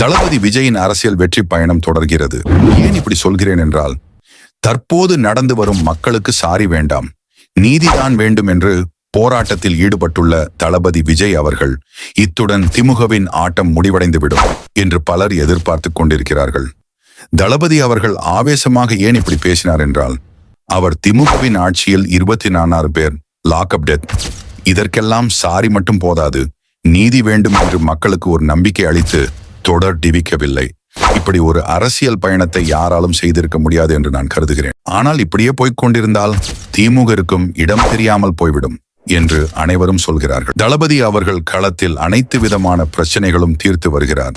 தளபதி விஜயின் அரசியல் வெற்றி பயணம் தொடர்கிறது. ஏன் இப்படி சொல்கிறேன் என்றால் தற்போது நடந்து வரும் மக்களுக்கு சாரி வேண்டாம். நீதிதான் வேண்டும் என்று போராட்டத்தில் ஈடுபட்டுள்ள தளபதி விஜய் அவர்கள் இத்துடன் திமுகவின் ஆட்டம் முடிவடைந்துவிடும் என்று பலர் எதிர்பார்த்து கொண்டிருக்கிறார்கள். தளபதி அவர்கள் ஆவேசமாக ஏன் இப்படி பேசினார் என்றால் அவர் திமுகவின் ஆட்சியில் இருபத்தி நாலாறு பேர் லாக்அப் டெத். இதற்கெல்லாம் சாரி மட்டும் போதாது. நீதி வேண்டும் என்று மக்களுக்கு ஒரு நம்பிக்கை அளித்து தொடர் டிவிக்கவில்லை. இப்படி ஒரு அரசியல் பயணத்தை யாராலும் செய்திருக்க முடியாது என்று நான் கருதுகிறேன். ஆனால் இப்படியே போய்க் கொண்டிருந்தால் திமுக இருக்கும் இடம் தெரியாமல் போய்விடும் என்று அனைவரும் சொல்கிறார்கள். தளபதி அவர்கள் களத்தில் அனைத்து விதமான பிரச்சனைகளும் தீர்த்து வருகிறார்.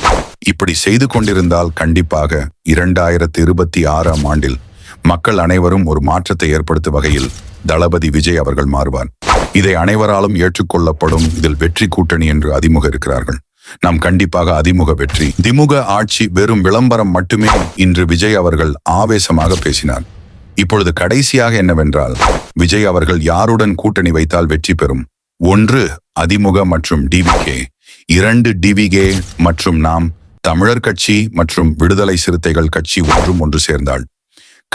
இப்படி செய்து கொண்டிருந்தால் கண்டிப்பாக இரண்டாயிரத்தி இருபத்தி ஆறாம் ஆண்டில் மக்கள் அனைவரும் ஒரு மாற்றத்தை ஏற்படுத்தும் வகையில் தளபதி விஜய் அவர்கள் மாறுவார். இதை அனைவராலும் ஏற்றுக்கொள்ளப்படும் இதில் வெற்றி கூட்டணி என்று அதிமுக இருக்கிறார்கள். நாம் கண்டிப்பாக அதிமுக வெற்றி. திமுக ஆட்சி வெறும் விளம்பரம் மட்டுமே இன்று விஜய் அவர்கள் ஆவேசமாக பேசினார். இப்பொழுது கடைசியாக என்னவென்றால் விஜய் அவர்கள் யாருடன் கூட்டணி வைத்தால் வெற்றி பெறும்? ஒன்று அதிமுக மற்றும் டிவிகே இரண்டு டிவிகே மற்றும் நாம் தமிழர் கட்சி மற்றும் விடுதலை சிறுத்தைகள் கட்சி ஒன்றும் ஒன்று சேர்ந்தாள்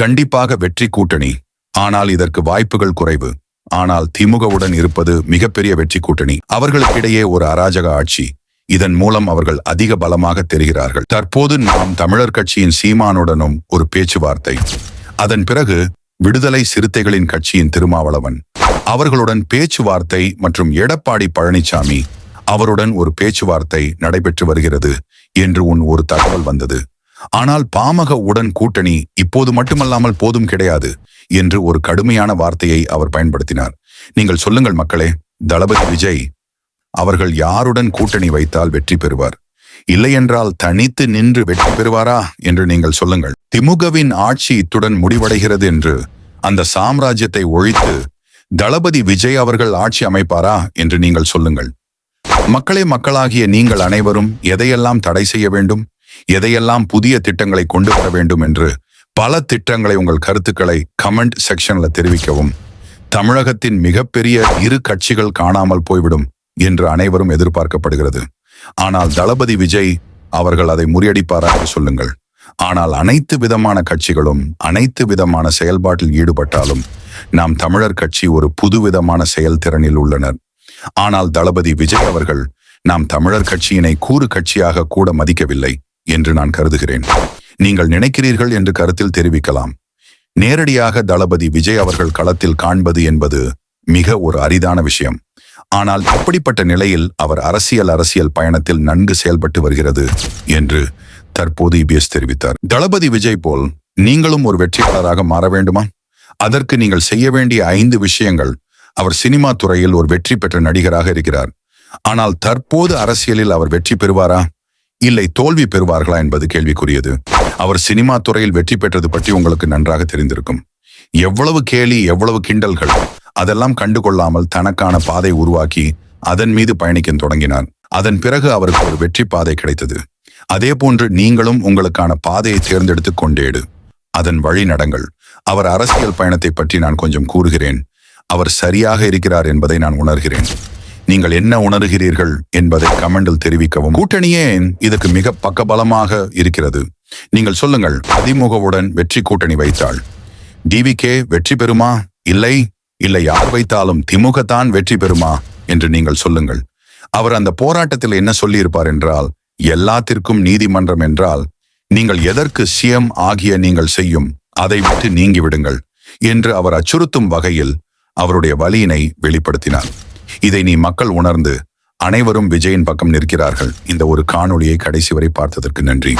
கண்டிப்பாக வெற்றி கூட்டணி. ஆனால் இதற்கு வாய்ப்புகள் குறைவு. ஆனால் திமுகவுடன் இருப்பது மிகப்பெரிய வெற்றி கூட்டணி. அவர்களுக்கிடையே ஒரு அராஜக ஆட்சி. இதன் மூலம் அவர்கள் அதிக பலமாக தெரிகிறார்கள். தற்போது நாம் தமிழர் கட்சியின் சீமானுடனும் ஒரு பேச்சுவார்த்தை. அதன் பிறகு விடுதலை சிறுத்தைகளின் கட்சியின் திருமாவளவன் அவர்களுடன் பேச்சுவார்த்தை மற்றும் எடப்பாடி பழனிசாமி அவருடன் ஒரு பேச்சுவார்த்தை நடைபெற்று வருகிறது என்று உன் ஒரு தகவல் வந்தது. ஆனால் பாமக உடன் கூட்டணி இப்போது மட்டுமல்லாமல் போதும் கிடையாது என்று ஒரு கடுமையான வார்த்தையை அவர் பயன்படுத்தினார். நீங்கள் சொல்லுங்கள் மக்களே தளபதி விஜய் அவர்கள் யாருடன் கூட்டணி வைத்தால் வெற்றி பெறுவார்? இல்லையென்றால் தனித்து நின்று வெற்றி பெறுவாரா என்று நீங்கள் சொல்லுங்கள். திமுகவின் ஆட்சி இத்துடன் முடிவடைகிறது என்று அந்த சாம்ராஜ்யத்தை ஒழித்து தளபதி விஜய் அவர்கள் ஆட்சி அமைப்பாரா என்று நீங்கள் சொல்லுங்கள். மக்களே மக்களாகிய நீங்கள் அனைவரும் எதையெல்லாம் தடை செய்ய வேண்டும்? எதையெல்லாம் புதிய திட்டங்களை கொண்டு வர வேண்டும் என்று பல திட்டங்களை உங்கள் கருத்துக்களை கமெண்ட் செக்ஷன்ல தெரிவிக்கவும். தமிழகத்தின் மிகப்பெரிய இரு கட்சிகள் காணாமல் போய்விடும். என்று அனைவரும் எதிர்பார்க்கப்படுகிறது. ஆனால் தளபதி விஜய் அவர்கள் அதை முறியடிப்பாரா என்று சொல்லுங்கள். ஆனால் அனைத்து விதமான கட்சிகளும் அனைத்து விதமான செயல்பாட்டில் ஈடுபட்டாலும் நாம் தமிழர் கட்சி ஒரு புதுவிதமான செயல்திறனில் உள்ளனர். ஆனால் தளபதி விஜய் அவர்கள் நாம் தமிழர் கட்சியினை கூறு கட்சியாக கூட மதிக்கவில்லை என்று நான் கருதுகிறேன். நீங்கள் நினைக்கிறீர்கள் என்று கருத்தில் தெரிவிக்கலாம். நேரடியாக தளபதி விஜய் அவர்கள் களத்தில் காண்பது என்பது மிக ஒரு அரிதான விஷயம். ஆனால் அப்படிப்பட்ட நிலையில் அவர் அரசியல் அரசியல் பயணத்தில் நன்கு செயல்பட்டு வருகிறது என்று தற்போது இபிஎஸ் தெரிவித்தார். தளபதி விஜய் போல் நீங்களும் ஒரு வெற்றியாளராக மாற வேண்டுமா? அதற்கு நீங்கள் செய்ய வேண்டிய ஐந்து விஷயங்கள். அவர் சினிமா துறையில் ஒரு வெற்றி பெற்ற நடிகராக இருக்கிறார். ஆனால் தற்போது அரசியலில் அவர் வெற்றி பெறுவாரா? இல்லை தோல்வி பெறுவார்களா என்பது கேள்விக்குரியது. அவர் சினிமா துறையில் வெற்றி பெற்றது பற்றி உங்களுக்கு நன்றாக தெரிந்திருக்கும். எவ்வளவு கேலி எவ்வளவு கிண்டல்கள். அதெல்லாம் கண்டுகொள்ளாமல் தனக்கான பாதை உருவாக்கி அதன் மீது பயணிக்க தொடங்கினார் அதன் பிறகு அவருக்கு ஒரு வெற்றி பாதை கிடைத்தது. அதே போன்று நீங்களும் உங்களுக்கான பாதையை தேர்ந்தெடுத்து கொண்டேடு. அதன் வழி நடங்கள். அவர் அரசியல் பயணத்தை பற்றி நான் கொஞ்சம் கூறுகிறேன். அவர் சரியாக இருக்கிறார் என்பதை நான் உணர்கிறேன். நீங்கள் என்ன உணர்கிறீர்கள் என்பதை கமெண்டில் தெரிவிக்கவும். கூட்டணியே இதுக்கு மிக பக்கபலமாக இருக்கிறது. நீங்கள் சொல்லுங்கள் அதிமுகவுடன் வெற்றி கூட்டணி வைத்தாள். டிவிகே வெற்றி பெறுமா? இல்லை. இல்லை யார் வைத்தாலும் திமுக தான் வெற்றி பெறுமா என்று நீங்கள் சொல்லுங்கள். அவர் அந்த போராட்டத்தில் என்ன சொல்லியிருப்பார் என்றால் எல்லாத்திற்கும் நீதிமன்றம் என்றால் நீங்கள் எதற்கு சிஎம் ஆகிய நீங்கள் செய்யும் அதை விட்டு நீங்கிவிடுங்கள் என்று அவர் அச்சுறுத்தும் வகையில் அவருடைய வலியினை வெளிப்படுத்தினார். இதை நீ மக்கள் உணர்ந்து அனைவரும் விஜயின் பக்கம் நிற்கிறார்கள். இந்த ஒரு காணொளியை கடைசி வரை பார்த்ததற்கு நன்றி.